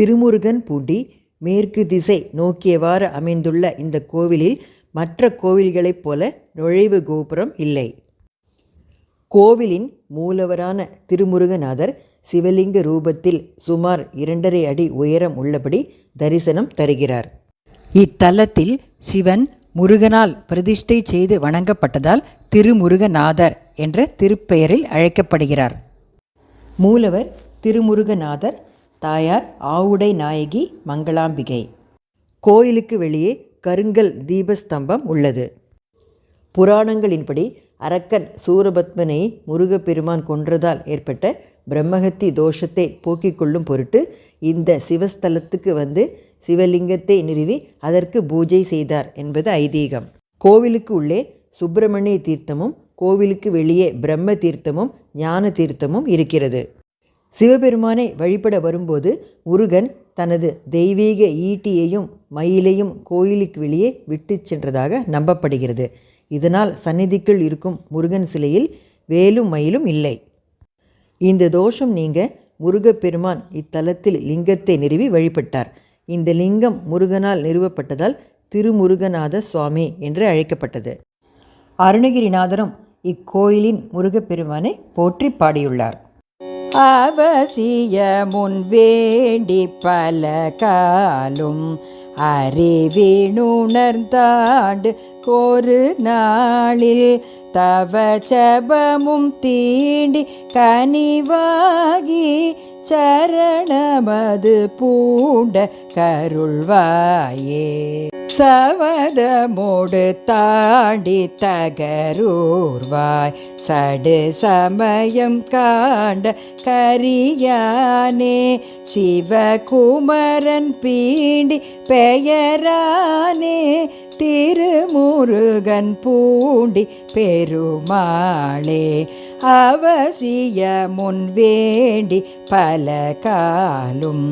திருமுருகன் பூண்டி மேற்கு திசை நோக்கியவாறு அமைந்துள்ள இந்த கோவிலில் மற்ற கோவில்களைப் போல நுழைவு கோபுரம் இல்லை. கோவிலின் மூலவரான திருமுருகநாதர் சிவலிங்க ரூபத்தில் சுமார் இரண்டரை அடி உயரம் உள்ளபடி தரிசனம் தருகிறார். இத்தலத்தில் சிவன் முருகனால் பிரதிஷ்டை செய்து வணங்கப்பட்டதால் திருமுருகநாதர் என்ற திருப்பெயரில் அழைக்கப்படுகிறார். மூலவர் திருமுருகநாதர் தாயார் ஆவுடை நாயகி மங்களாம்பிகை. கோயிலுக்கு வெளியே கருங்கல் தீபஸ்தம்பம் உள்ளது. புராணங்களின்படி அரக்கன் சூரபத்மனை முருகப்பெருமான் கொன்றதால் ஏற்பட்ட பிரம்மஹத்தி தோஷத்தை போக்கிக் கொள்ளும் பொருட்டு இந்த சிவஸ்தலத்துக்கு வந்து சிவலிங்கத்தை நிறுவி அதற்கு பூஜை செய்தார் என்பது ஐதீகம். கோவிலுக்கு உள்ளே சுப்பிரமணிய தீர்த்தமும் கோவிலுக்கு வெளியே பிரம்ம தீர்த்தமும் ஞான தீர்த்தமும் இருக்கிறது. சிவபெருமானை வழிபட வரும்போது முருகன் தனது தெய்வீக ஈட்டியையும் மயிலையும் கோயிலுக்கு வெளியே விட்டு சென்றதாக நம்பப்படுகிறது. இதனால் சந்நிதிக்குள் இருக்கும் முருகன் சிலையில் வேலும் மயிலும் இல்லை. இந்த தோஷம் நீங்க முருகப்பெருமான் இத்தலத்தில் லிங்கத்தை நிறுவி வழிபட்டார். இந்த லிங்கம் முருகனால் நிறுவப்பட்டதால் திருமுருகநாத சுவாமி என்று அழைக்கப்பட்டது. அருணகிரிநாதரும் இக்கோயிலின் முருகப்பெருமானை போற்றி பாடியுள்ளார். அவசிய முன் வேண்டி பல காலும் அறிவினுணர்ந்தாண்டு. ஒரு நாளில் தவ ஜபமும் தீண்டி கனிவாகி சரணமது பூண்ட கருள்வாயே. சவதமோடு தாண்டி தகரூர்வாய் சடு சமயம் காண்ட கரியானே சிவகுமரன் பீண்டி பெயரானே திருமுருகன் பூண்டி பெருமாளே அவசிய முன் வேண்டி பல காலும்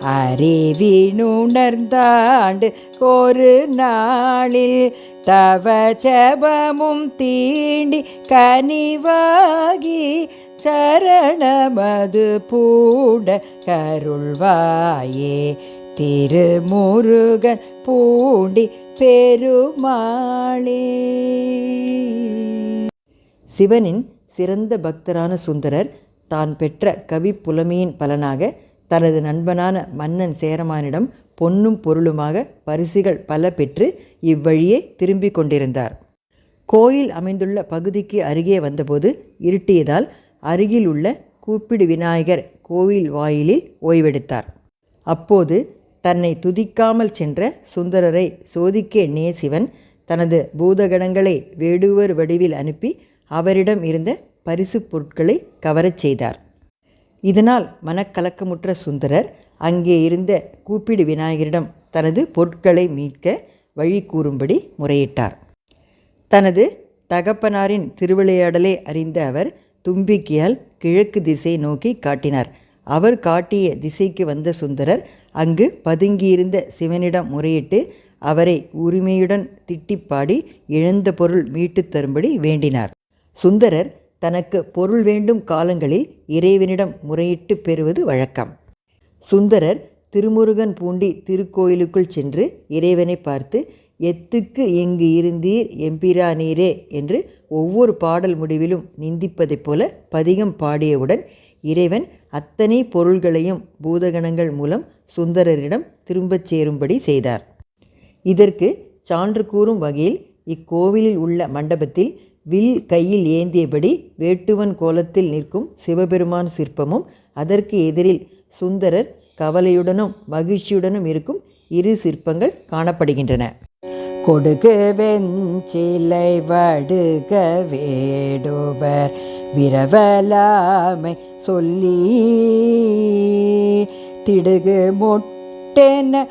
அறிவினுணர்ந்தாண்டு ஒரு நாளில் தவ ஜபமும் தீண்டி கனிவாகி சரணமது பூண்ட கருள்வாயே. திருமுருகன் பூண்டி பெருமாளே. சிவனின் சிறந்த பக்தரான சுந்தரர் தான் பெற்ற கவி புலமையின் பலனாக தனது நண்பனான மன்னன் சேரமானிடம் பொன்னும் பொருளுமாக பரிசுகள் பல பெற்று இவ்வழியே திரும்பிக் கொண்டிருந்தார். கோயில் அமைந்துள்ள பகுதிக்கு அருகே வந்தபோது இருட்டியதால் அருகில் உள்ள கூப்பிடு விநாயகர் கோவில் வாயிலில் ஓய்வெடுத்தார். அப்போது தன்னை துதிக்காமல் சென்ற சுந்தரரை சோதிக்க எண்ணிய சிவன் தனது பூதகணங்களை வேடுவர் வடிவில் அனுப்பி அவரிடம் இருந்த பரிசுப் பொருட்களை கவரச் செய்தார். இதனால் மனக்கலக்கமுற்ற சுந்தரர் அங்கே இருந்த கூப்பிடு விநாயகரிடம் தனது பொருட்களை மீட்க வழி கூறும்படி முறையிட்டார். தனது தகப்பனாரின் திருவிளையாடலை அறிந்த அவர் தும்பிக்கையால் கிழக்கு திசை நோக்கி காட்டினார். அவர் காட்டிய திசைக்கு வந்த சுந்தரர் அங்கு பதுங்கியிருந்த சிவனிடம் முறையிட்டு அவரை உரிமையுடன் திட்டிப்பாடி இழந்த பொருள் மீட்டுத் தரும்படி வேண்டினார். சுந்தரர் தனக்கு பொருள் வேண்டும் காலங்களில் இறைவனிடம் முறையிட்டு பெறுவது வழக்கம். சுந்தரர் திருமுருகன் பூண்டி திருக்கோயிலுக்குள் சென்று இறைவனை பார்த்து எத்துக்கு எங்கு இருந்தீர் எம்பிரானீரே என்று ஒவ்வொரு பாடல் முடிவிலும் நிந்திப்பதைப் போல பதிகம் பாடியவுடன் இறைவன் அத்தனை பொருள்களையும் பூதகணங்கள் மூலம் சுந்தரரிடம் திரும்பச் சேரும்படி செய்தார். இதற்கு சான்று கூறும் வகையில் இக்கோவிலில் உள்ள மண்டபத்தில் வில் கையில் ஏந்தியபடி வேட்டுவன் கோலத்தில் நிற்கும் சிவபெருமான் சிற்பமும் அதற்கு எதிரில் சுந்தரர் கவலையுடனும் மகிழ்ச்சியுடனும் இருக்கும் இரு சிற்பங்கள் காணப்படுகின்றன. கொடுகு வெஞ்சிலை வடுக வேடுவர் விரவலாமை சொல்லி திடுகு மொட்டென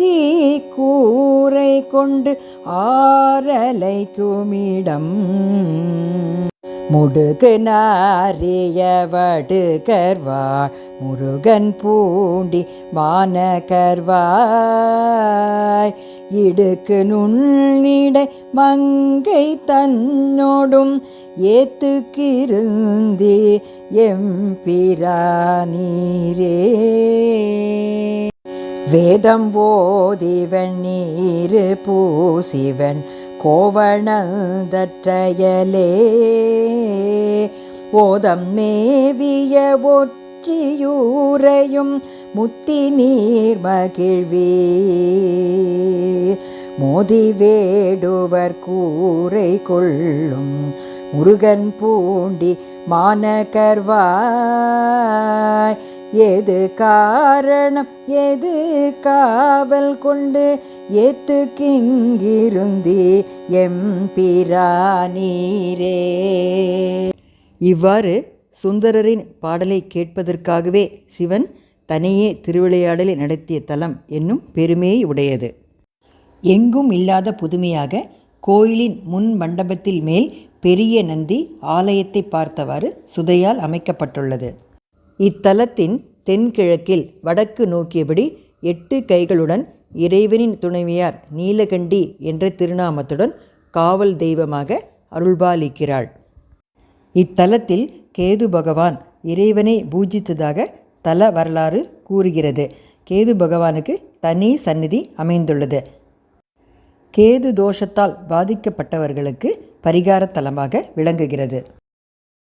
தீ கூரை கொண்டு ஆரலை குமிடம் முடுகு நாரிய வடுகர்வாள் முருகன் பூண்டி மானகர்வாய் இடுக்கு நுண்ணிடை மங்கை தன்னோடும் ஏத்துக்கிருந்தே எம்பிரானீரே வேதம் போதிவன் நீரு பூசிவன் கோவணந்தற்றையலே. ஓதம் மேவிய ஒற்றியூரையும் முத்தி நீர் மகிழ்வே மோதி வேடுவர் கூரை கொள்ளும் முருகன் பூண்டி மானகர்வாய் எது காரணம்? எது காவல் கொண்டு ஏத்து கிங்கிருந்தி எம்பிரானீரே இவ்வாறு சுந்தரரின் பாடலை கேட்பதற்காகவே சிவன் தனியே திருவிளையாடலை நடத்திய தலம் என்னும் பெருமையை உடையது. எங்கும் இல்லாத புதுமையாக கோயிலின் முன் மண்டபத்தில் மேல் பெரிய நந்தி ஆலயத்தை பார்த்தவாறு சுதையால் அமைக்கப்பட்டுள்ளது. இத்தலத்தின் தென்கிழக்கில் வடக்கு நோக்கியபடி எட்டு கைகளுடன் இறைவனின் துணைவியார் நீலகண்டி என்ற திருநாமத்துடன் காவல் தெய்வமாக அருள்பாலிக்கிறாள். இத்தலத்தில் கேது பகவான் இறைவனை பூஜித்ததாக தல வரலாறு கூறுகிறது. கேது பகவானுக்கு தனி சந்நிதி அமைந்துள்ளது. கேது தோஷத்தால் பாதிக்கப்பட்டவர்களுக்கு பரிகார தலமாக விளங்குகிறது.